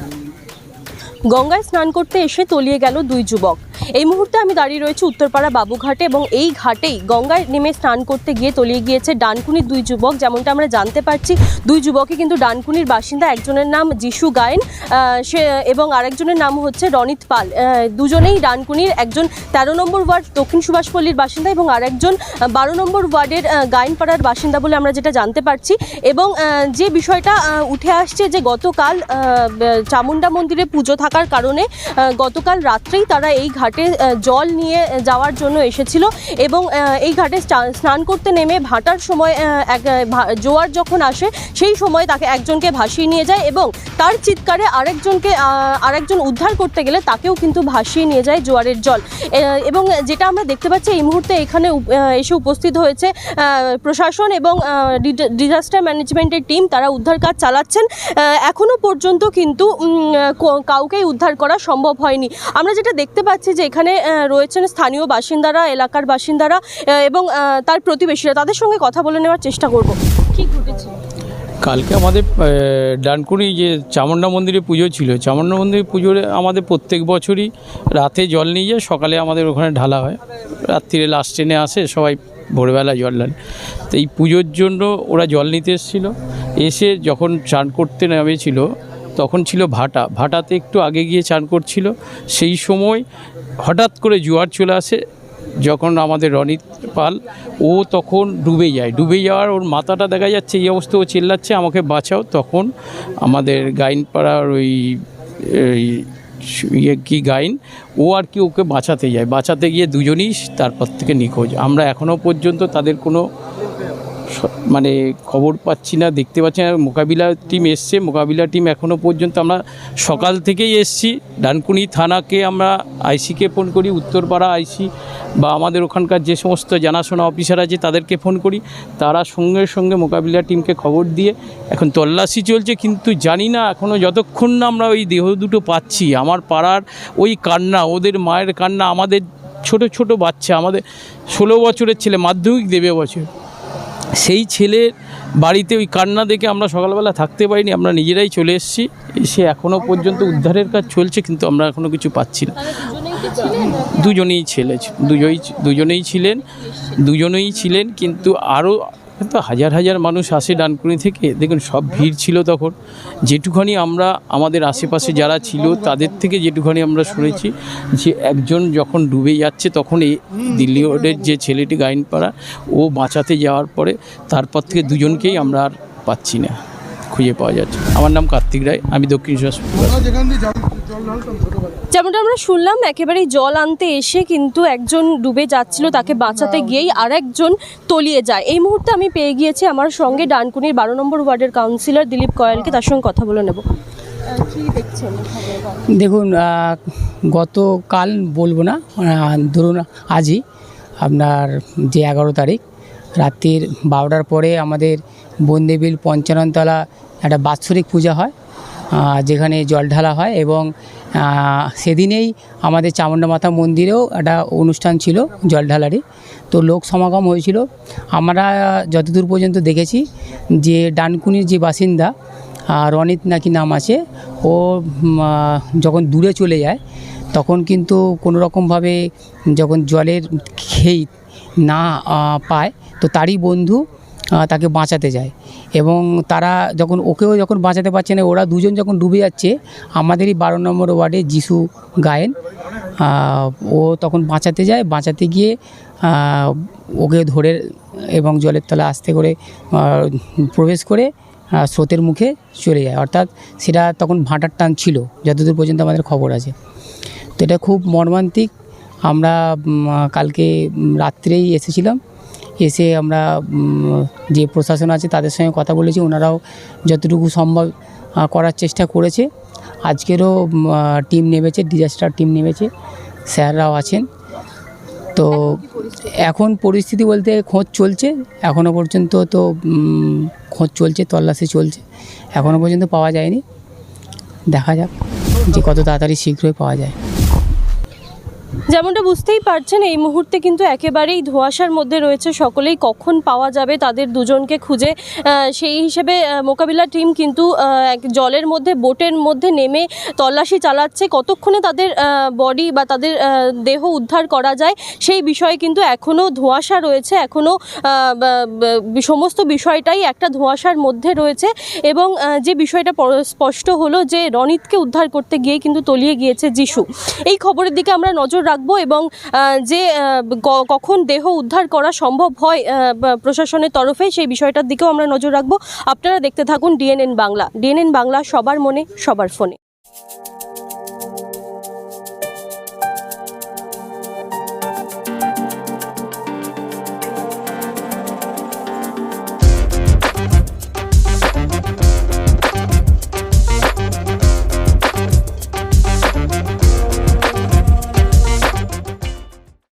coming. গঙ্গায় স্নান করতে এসে তলিয়ে গেল দুই যুবক। এই মুহূর্তে আমি দাঁড়িয়ে রয়েছি উত্তরপাড়া বাবুঘাটে এবং এই ঘাটেই গঙ্গায় নেমে স্নান করতে গিয়ে তলিয়ে গিয়েছে ডানকুনির দুই যুবক। যেমনটা আমরা জানতে পারছি, দুই যুবকই কিন্তু ডানকুনির বাসিন্দা, একজনের নাম যিশু গায়েন সে এবং আরেকজনের নাম হচ্ছে রনিত পাল। দুজনেই ডানকুনির একজন তেরো নম্বর ওয়ার্ড দক্ষিণ সুভাষপল্লির বাসিন্দা এবং আরেকজন বারো নম্বর ওয়ার্ডের গায়েনপাড়ার বাসিন্দা বলে আমরা যেটা জানতে পারছি এবং যে বিষয়টা উঠে আসছে যে গতকাল চামুন্ডা মন্দিরে পুজো থাকার কারণে গতকাল রাত্রেই তারা এই ঘাটে জল নিয়ে যাওয়ার জন্য এসেছিল এবং এই ঘাটে স্নান করতে নেমে ভাটার সময় এক জোয়ার যখন আসে সেই সময় তাকে একজনকে ভাসিয়ে নিয়ে যায় এবং তার চিৎকারে আরেকজনকে আরেকজন উদ্ধার করতে গেলে তাকেও কিন্তু ভাসিয়ে নিয়ে যায় জোয়ারের জল। এবং যেটা আমরা দেখতে পাচ্ছি এই মুহূর্তে এখানে এসে উপস্থিত হয়েছে প্রশাসন এবং ডিজাস্টার ম্যানেজমেন্টের টিম। তারা উদ্ধার কাজ চালাচ্ছেন। এখনও পর্যন্ত কিন্তু উম, ক- কাউকেই উদ্ধার করা সম্ভব হয়নি। আমরা যেটা দেখতে পাচ্ছি যে এখানে রয়েছেন স্থানীয় বাসিন্দারা, এলাকার বাসিন্দারা এবং তার প্রতিবেশীরা। তাদের সঙ্গে কথা বলে নেওয়ার চেষ্টা করব। কি ঘটেছে? কালকে আমাদের ডানকুনি যে চামুন্ডা মন্দিরে পুজো ছিল চামুন্ডা মন্দিরে পুজোর আমাদের প্রত্যেক বছরই রাতে জল নিয়ে যায়, সকালে আমাদের ওখানে ঢালা হয়। রাত্রিরে লাস্ট ট্রেনে আসে, সবাই ভোরবেলা জল ঢালে তো এই পুজোর জন্য ওরা জল নিতে এসেছিল। এসে যখন চান করতে নেমেছিল তখন ছিল ভাটা। ভাটাতে একটু আগে গিয়ে চান করছিল। সেই সময় হঠাৎ করে জোয়ার চলে আসে, যখন আমাদের রনিত পাল, ও তখন ডুবে যায়। ডুবে যাওয়ার ওর মাথাটা দেখা যাচ্ছে, এই অবস্থা ও চিল্লাচ্ছে, আমাকে বাঁচাও। তখন আমাদের গাইনপাড়ার ওই ইয়ে কি গাইন, ও আর কি ওকে বাঁচাতে যায়। বাঁচাতে গিয়ে দুজনেই তারপর থেকে নিখোঁজ। আমরা এখনও পর্যন্ত তাদের কোনো মানে খবর পাচ্ছি না, দেখতে পাচ্ছি না। মোকাবিলা টিম এসছে, মোকাবিলা টিম এখনও পর্যন্ত আমরা সকাল থেকেই এসছি। ডানকুনি থানাকে আমরা আইসিকে ফোন করি, উত্তরপাড়া আইসি বা আমাদের ওখানকার যে সমস্ত জানাশোনা অফিসার আছে তাদেরকে ফোন করি। তারা সঙ্গে সঙ্গে মোকাবিলা টিমকে খবর দিয়ে এখন তল্লাশি চলছে, কিন্তু জানি না এখনও যতক্ষণ না আমরা ওই দেহ দুটো পাচ্ছি। আমার পাড়ার ওই কান্না, ওদের মায়ের কান্না, আমাদের ছোট ছোট বাচ্চা, আমাদের ষোলো বছরের ছেলে, মাধ্যমিক দেবে বছর। সেই ছেলের বাড়িতে ওই কান্না দেখে আমরা সকালবেলা থাকতে পারিনি, আমরা নিজেরাই চলে এসেছি। এসে এখনও পর্যন্ত উদ্ধারের কাজ চলছে, কিন্তু আমরা এখনও কিছু পাচ্ছি না। দুজনেই ছেলে, দুজনেই দুজনেই ছিলেন দুজনেই ছিলেন, কিন্তু আরও তো হাজার হাজার মানুষ আসে ডানকুনি থেকে। দেখুন, সব ভিড় ছিল তখন। যেটুখানি আমরা আমাদের আশেপাশে যারা ছিল, তাদের থেকে যেটুখানি আমরা শুনেছি যে একজন যখন ডুবে যাচ্ছে, তখন এই দিল্লি রোডের যে ছেলেটি গাইনপাড়া, ও বাঁচাতে যাওয়ার পরে তারপর থেকে দুজনকেই আমরা আর পাচ্ছি না। খুঁজে পাওয়া যাচ্ছে। আমার নাম কার্তিক রায় আমি দক্ষিণ যেমনটা আমরা শুনলাম একেবারেই জল আনতে এসে কিন্তু একজন ডুবে যাচ্ছিল তাকে বাঁচাতে গিয়েই আর একজন তলিয়ে যায়। এই মুহূর্তে আমি পেয়ে গিয়েছি আমার সঙ্গে ডানকুনির বারো নম্বর ওয়ার্ডের কাউন্সিলর দিলীপ কয়ালকে তার সঙ্গে কথা বলে নেব। দেখুন গতকাল বলব না ধরুন আজই আপনার যে এগারো তারিখ রাত্রির বারোটার পরে আমাদের বন্দেবিল পঞ্চাননতলা একটা বাৎসরিক পূজা হয় যেখানে জল ঢালা হয় এবং সেদিনেই আমাদের চামুণ্ডা মাতা মন্দিরেও একটা অনুষ্ঠান ছিল জল ঢালারই। তো লোক সমাগম হয়েছিল। আমরা যতদূর পর্যন্ত দেখেছি যে ডানকুনির যে বাসিন্দা রনিত নাকি নাম আছে, ও যখন দূরে চলে যায়, তখন কিন্তু কোনো রকমভাবে যখন জলের খেই না পায়, তো তারই বন্ধু তাকে বাঁচাতে যায়। এবং তারা যখন ওকেও যখন বাঁচাতে পারছে না, ওরা দুজন যখন ডুবে যাচ্ছে, আমাদেরই বারো নম্বর ওয়ার্ডে যিশু গায়েন ও তখন বাঁচাতে যায়, বাঁচাতে গিয়ে ওকে ধরে এবং জলের তলা আস্তে করে প্রবেশ করে স্রোতের মুখে চলে যায়। অর্থাৎ সেটা তখন ভাঁটার টান ছিল, যতদূর পর্যন্ত আমাদের খবর আছে। তো এটা খুব মর্মান্তিক। আমরা কালকে রাত্রেই এসেছিলাম। এসে আমরা যে প্রশাসন আছে তাদের সঙ্গে কথা বলেছি, ওনারাও যতটুকু সম্ভব করার চেষ্টা করেছে। আজকেরও টিম নেমেছে ডিজাস্টার টিম নেমেছে, স্যাররাও আছেন। তো এখন পরিস্থিতি বলতে খোঁজ চলছে এখনও পর্যন্ত তো খোঁজ চলছে, তল্লাশি চলছে এখনও পর্যন্ত পাওয়া যায়নি। দেখা যাক যে কত তাড়াতাড়ি শীঘ্রই পাওয়া যায়। যেমনটা বুঝতেই পারছেন, এই মুহূর্তে কিন্তু একেবারেই ধোঁয়াশার মধ্যে রয়েছে সকলেই। কখন পাওয়া যাবে তাদের দুজনকে খুঁজে? সেই হিসেবে মোকাবিলা টিম কিন্তু এক জলের মধ্যে, বোটের মধ্যে নেমে তল্লাশি চালাচ্ছে। কতক্ষণে তাদের বডি বা তাদের দেহ উদ্ধার করা যায়, সেই বিষয়ে কিন্তু এখনও ধোঁয়াশা রয়েছে। এখনও সমস্ত বিষয়টাই একটা ধোঁয়াশার মধ্যে রয়েছে। এবং যে বিষয়টা স্পষ্ট হলো যে রনিতকে উদ্ধার করতে গিয়ে কিন্তু তলিয়ে গিয়েছে যিশু। এই খবরের দিকে আমরা নজর রাখব এবং যে কখন দেহ উদ্ধার করা সম্ভব হয় প্রশাসনের তরফে সেই বিষয়টার দিকেও আমরা নজর রাখব। আপনারা দেখতে থাকুন ডিএনএন বাংলা। ডিএনএন বাংলা সবার মনে, সবার ফোনে।